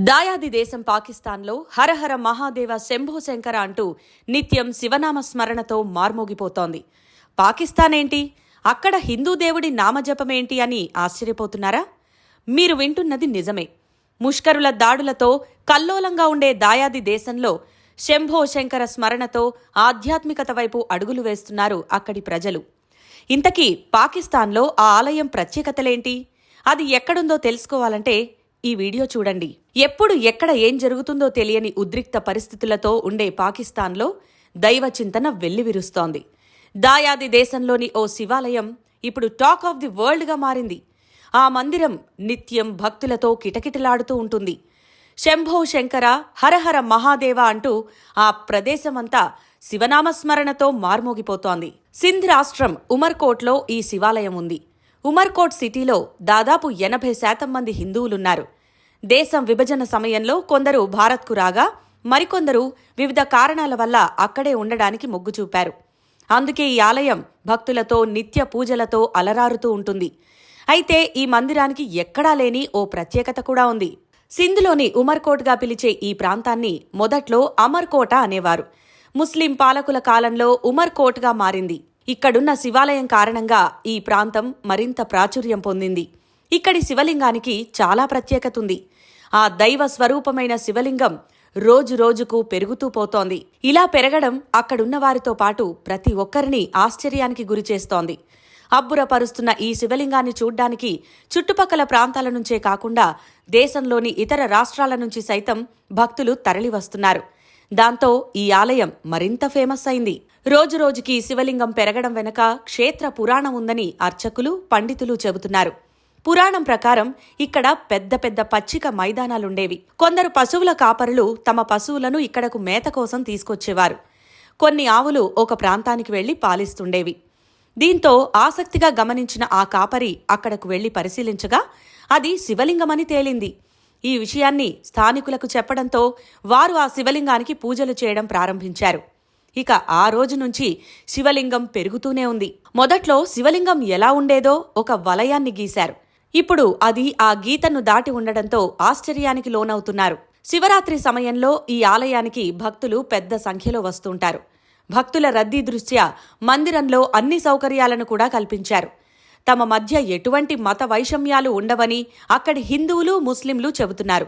దాయాది దేశం పాకిస్తాన్లో హరహర మహాదేవ శంభో శంకర అంటూ నిత్యం శివనామ స్మరణతో మార్మోగిపోతోంది. పాకిస్తాన్ ఏంటి? అక్కడ హిందూ దేవుడి నామజపమేంటి అని ఆశ్చర్యపోతున్నారా? మీరు వింటున్నది నిజమే. ముష్కరుల దాడులతో కల్లోలంగా ఉండే దాయాది దేశంలో శంభో శంకర స్మరణతో ఆధ్యాత్మికత వైపు అడుగులు వేస్తున్నారు అక్కడి ప్రజలు. ఇంతకీ పాకిస్తాన్లో ఆ ఆలయం ప్రత్యేకతలేంటి? అది ఎక్కడుందో తెలుసుకోవాలంటే ఈ వీడియో చూడండి. ఎప్పుడు ఎక్కడ ఏం జరుగుతుందో తెలియని ఉద్రిక్త పరిస్థితులతో ఉండే పాకిస్తాన్లో దైవ చింతన వెల్లివిరుస్తోంది. దాయాది దేశంలోని ఓ శివాలయం ఇప్పుడు టాక్ ఆఫ్ ది వరల్డ్గా మారింది. ఆ మందిరం నిత్యం భక్తులతో కిటకిటలాడుతూ ఉంటుంది. శంభో శంకర హరహర మహాదేవ అంటూ ఆ ప్రదేశమంతా శివనామస్మరణతో మార్మోగిపోతోంది. సింధ్ రాష్ట్రం ఉమర్కోట్లో ఈ శివాలయం ఉంది. ఉమర్కోట్ సిటీలో దాదాపు ఎనభై శాతం మంది హిందువులున్నారు. దేశం విభజన సమయంలో కొందరు భారత్కు రాగా మరికొందరు వివిధ కారణాల వల్ల అక్కడే ఉండడానికి మొగ్గు చూపారు. అందుకే ఈ ఆలయం భక్తులతో నిత్య పూజలతో అలరారుతూ ఉంటుంది. అయితే ఈ మందిరానికి ఎక్కడా లేని ఓ ప్రత్యేకత కూడా ఉంది. సింధులోని ఉమర్కోట్గా పిలిచే ఈ ప్రాంతాన్ని మొదట్లో అమర్కోట అనేవారు. ముస్లిం పాలకుల కాలంలో ఉమర్కోట్గా మారింది. ఇక్కడున్న శివాలయం కారణంగా ఈ ప్రాంతం మరింత ప్రాచుర్యం పొందింది. ఇక్కడి శివలింగానికి చాలా ప్రత్యేకత ఉంది ఆ దైవ స్వరూపమైన శివలింగం రోజు రోజుకు పెరుగుతూ పోతోంది. ఇలా పెరగడం అక్కడున్న వారితో పాటు ప్రతి ఒక్కరిని ఆశ్చర్యానికి గురిచేస్తోంది అబ్బురపరుస్తున్న ఈ శివలింగాన్ని చూడ్డానికి చుట్టుపక్కల ప్రాంతాల నుంచే కాకుండా దేశంలోని ఇతర రాష్ట్రాల నుంచి సైతం భక్తులు తరలివస్తున్నారు. దాంతో ఈ ఆలయం మరింత ఫేమస్ అయింది. రోజురోజుకి శివలింగం పెరగడం వెనక క్షేత్ర పురాణం ఉందని అర్చకులు పండితులు చెబుతున్నారు. పురాణం ప్రకారం ఇక్కడ పెద్ద పెద్ద పచ్చిక మైదానాలుండేవి. కొందరు పశువుల కాపరులు తమ పశువులను ఇక్కడకు మేత కోసం తీసుకొచ్చేవారు. కొన్ని ఆవులు ఒక ప్రాంతానికి వెళ్ళి పాలిస్తుండేవి. దీంతో ఆసక్తిగా గమనించిన ఆ కాపరి అక్కడకు వెళ్ళి పరిశీలించగా అది శివలింగమని తేలింది. ఈ విషయాన్ని స్థానికులకు చెప్పడంతో వారు ఆ శివలింగానికి పూజలు చేయడం ప్రారంభించారు. ఇక ఆ రోజు నుంచి శివలింగం పెరుగుతూనే ఉంది. మొదట్లో శివలింగం ఎలా ఉండేదో ఒక వలయాన్ని గీశారు. ఇప్పుడు అది ఆ గీతను దాటి ఉండడంతో ఆశ్చర్యానికి లోనవుతున్నారు. శివరాత్రి సమయంలో ఈ ఆలయానికి భక్తులు పెద్ద సంఖ్యలో వస్తుంటారు. భక్తుల రద్దీ దృష్ట్యా మందిరంలో అన్ని సౌకర్యాలను కూడా కల్పించారు. తమ మధ్య ఎటువంటి మత వైషమ్యాలు ఉండవని అక్కడి హిందువులు ముస్లింలు చెబుతున్నారు.